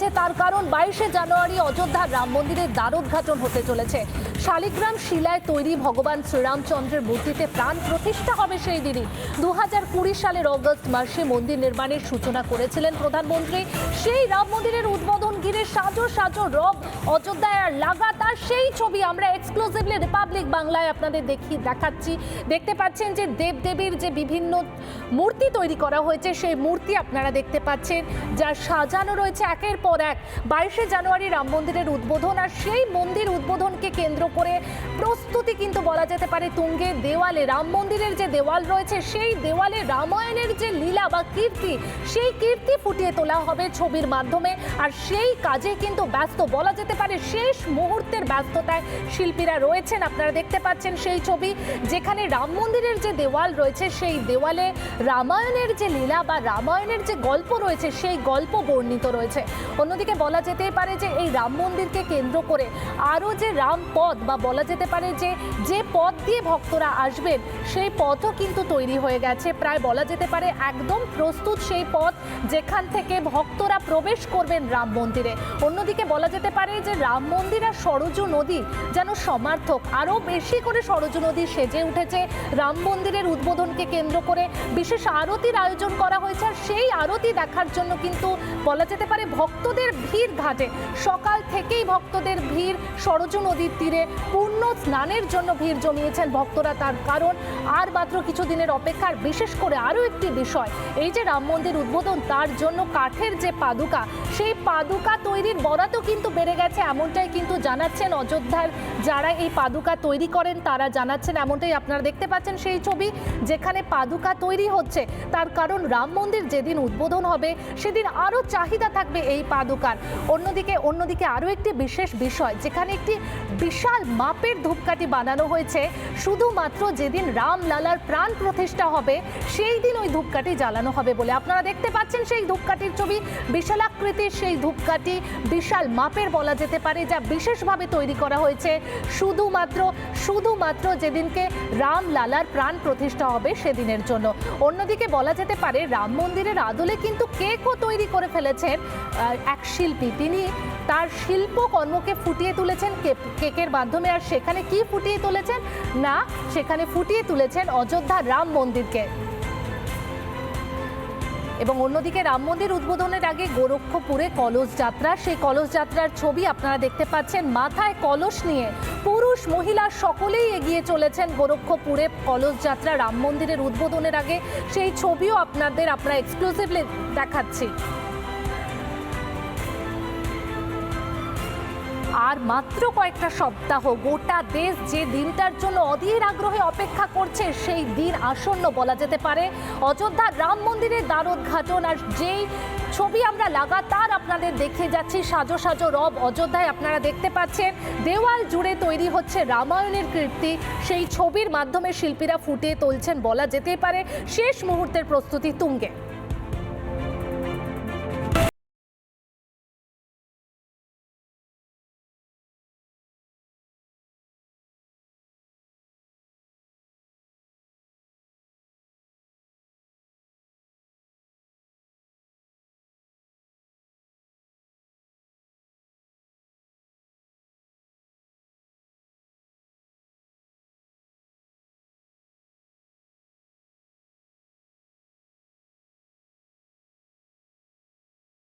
গেছে তার কারণ বাইশে জানুয়ারি অযোধ্যার রাম মন্দিরের দ্বারোদ্ঘাটন হতে চলেছে। শালিগ্রাম শিলায় তৈরি ভগবান শ্রীরামচন্দ্রের মূর্তিতে প্রাণ প্রতিষ্ঠা হবে সেই দিনই। দু হাজার কুড়ি সালের অগস্ট মাসে মন্দির নির্মাণের সূচনা করেছিলেন প্রধানমন্ত্রী। সেই রাম মন্দিরের উদ্বোধন ঘিরে সাজো সাজো রব, অযোধ্যায় আর লাগাতার সেই ছবি আমরা এক্সক্লুসিভলি রিপাবলিক বাংলায় আপনাদের দেখি, দেখাচ্ছি। দেখতে পাচ্ছেন যে দেবদেবীর যে বিভিন্ন মূর্তি তৈরি করা হয়েছে, সেই মূর্তি আপনারা দেখতে পাচ্ছেন, যা সাজানো রয়েছে একের পর এক। বাইশে জানুয়ারি রাম মন্দিরের উদ্বোধন, আর সেই মন্দির উদ্বোধনকে কেন্দ্র করে প্রস্তুতি কিন্তু বলা যেতে পারে তুঙ্গে দেওয়ালে। রাম মন্দিরের যে দেওয়াল রয়েছে, সেই দেওয়ালে রামায়ণের যে লীলা বা কীর্তি, সেই কীর্তি ফুটিয়ে তোলা হবে ছবির মাধ্যমে। আর সেই কাজে কিন্তু ব্যস্ত। বলা যেতে পারে শেষ মুহূর্তের ব্যস্ততায় শিল্পীরা রয়েছেন। আপনারা দেখতে পাচ্ছেন সেই ছবি যেখানে রাম মন্দিরের যে দেওয়াল রয়েছে, সেই দেওয়ালে রামায়ণের যে লীলা বা রামায়ণের যে গল্প রয়েছে, সেই গল্প বর্ণিত রয়েছে। অন্যদিকে বলা যেতেই পারে যে এই রাম মন্দিরকে কেন্দ্র করে আরও যে রাম পথ বা বলা যেতে পারে যে যে পথ দিয়ে ভক্তরা আসবেন, সেই পথও কিন্তু তৈরি হয়ে গেছে। প্রায় বলা যেতে পারে একদম প্রস্তুত সেই পথ যেখান থেকে ভক্তরা প্রবেশ করবেন রাম মন্দিরে। অন্যদিকে বলা যেতে পারে যে রাম মন্দির আর সরজু নদী যেন সমার্থক। আরও বেশি করে সরজু নদী সেজে উঠেছে। রাম মন্দিরের উদ্বোধনকে কেন্দ্র করে বিশেষ আরতির আয়োজন করা হয়েছে। আর সেই আরতি দেখার জন্য কিন্তু বলা যেতে পারে ভক্তদের ভিড় ঘাটে। সকাল থেকেই ভক্তদের ভিড় সরজু নদীর তীরে পূর্ণ স্নানের জন্য ভিড় জমিয়েছেন ভক্তরা তার কারণ। আর মাত্র কিছুদিনের অপেক্ষার বিশেষ করে আরও একটি বিষয়, এই যে রাম মন্দির উদ্বোধন, তার জন্য কাঠের যে পাদুকা, সেই পাদুকা তৈরির বরাতও কিন্তু বেড়ে গেছে, এমনটাই কিন্তু জানাচ্ছেন অযোধ্যার যারা এই পাদুকা তৈরি করেন তারা জানাচ্ছেন এমনটাই আপনারা দেখতে পাচ্ছেন সেই ছবি যেখানে পাদুকা তৈরি হচ্ছে। তার কারণ রাম মন্দির যেদিন উদ্বোধন হবে সেদিন আরও চাহিদা থাকবে এই পাদুকার। অন্যদিকে অন্যদিকে আরও একটি বিশেষ বিষয়, যেখানে একটি বিশাল মাপের ধূপকাঠি বানানো হয়েছে। শুধুমাত্র যেদিন রাম লালার প্রাণ প্রতিষ্ঠা হবে, সেই দিন ওই ধূপকাঠি জ্বালানো হবে বলে আপনারা দেখতে পাচ্ছেন সেই ধূপকাঠির ছবি। বিশালাকৃতির সেই ধূপকাঠি বিশাল মাপের বলা যেতে পারে, যা বিশেষভাবে তৈরি করা হয়েছে। শুধুমাত্র শুধুমাত্র যেদিনকে রাম লালার প্রাণ প্রতিষ্ঠা হবে সেদিনের জন্য। অন্যদিকে বলা যেতে পারে, রাম মন্দিরের আদলে কিন্তু কেকও তৈরি করে ফেলেছেন এক শিল্পী। তিনি তার শিল্পকর্মকে ফুটিয়ে তুলেছেন কেকের মাধ্যমে। আর সেখানে কি ফুটিয়ে তুলেছেন? না, সেখানে ফুটিয়ে তুলেছেন অযোধ্যার রাম মন্দিরকে। এবং অন্যদিকে রাম মন্দির উদ্বোধনের আগে গোরক্ষপুরে কলস যাত্রা। সেই কলস যাত্রার ছবি আপনারা দেখতে পাচ্ছেন। মাথায় কলস নিয়ে পুরুষ, মহিলা সকলেই এগিয়ে চলেছেন গোরক্ষপুরে কলস যাত্রা রাম মন্দিরের উদ্বোধনের আগে। সেই ছবিও আপনাদের, আমরা এক্সক্লুসিভলি দেখাচ্ছি। আর মাত্র কয়েকটা সপ্তাহ, গোটা দেশ যে দিনটার জন্য অধীর আগ্রহে অপেক্ষা করছে, সেই দিন আসন্ন বলা যেতে পারে। অযোধ্যার রাম মন্দিরের দ্বারোদ্ঘাটন, আর যেই ছবি আমরা লাগাতার আপনাদের দেখে যাচ্ছি, সাজো সাজো রব অযোধ্যায় আপনারা দেখতে পাচ্ছেন, দেওয়াল জুড়ে তৈরি হচ্ছে রামায়ণের কীর্তি। সেই ছবির মাধ্যমে শিল্পীরা ফুটিয়ে তুলছেন বলা যেতেই পারে। শেষ মুহূর্তের প্রস্তুতি তুঙ্গে।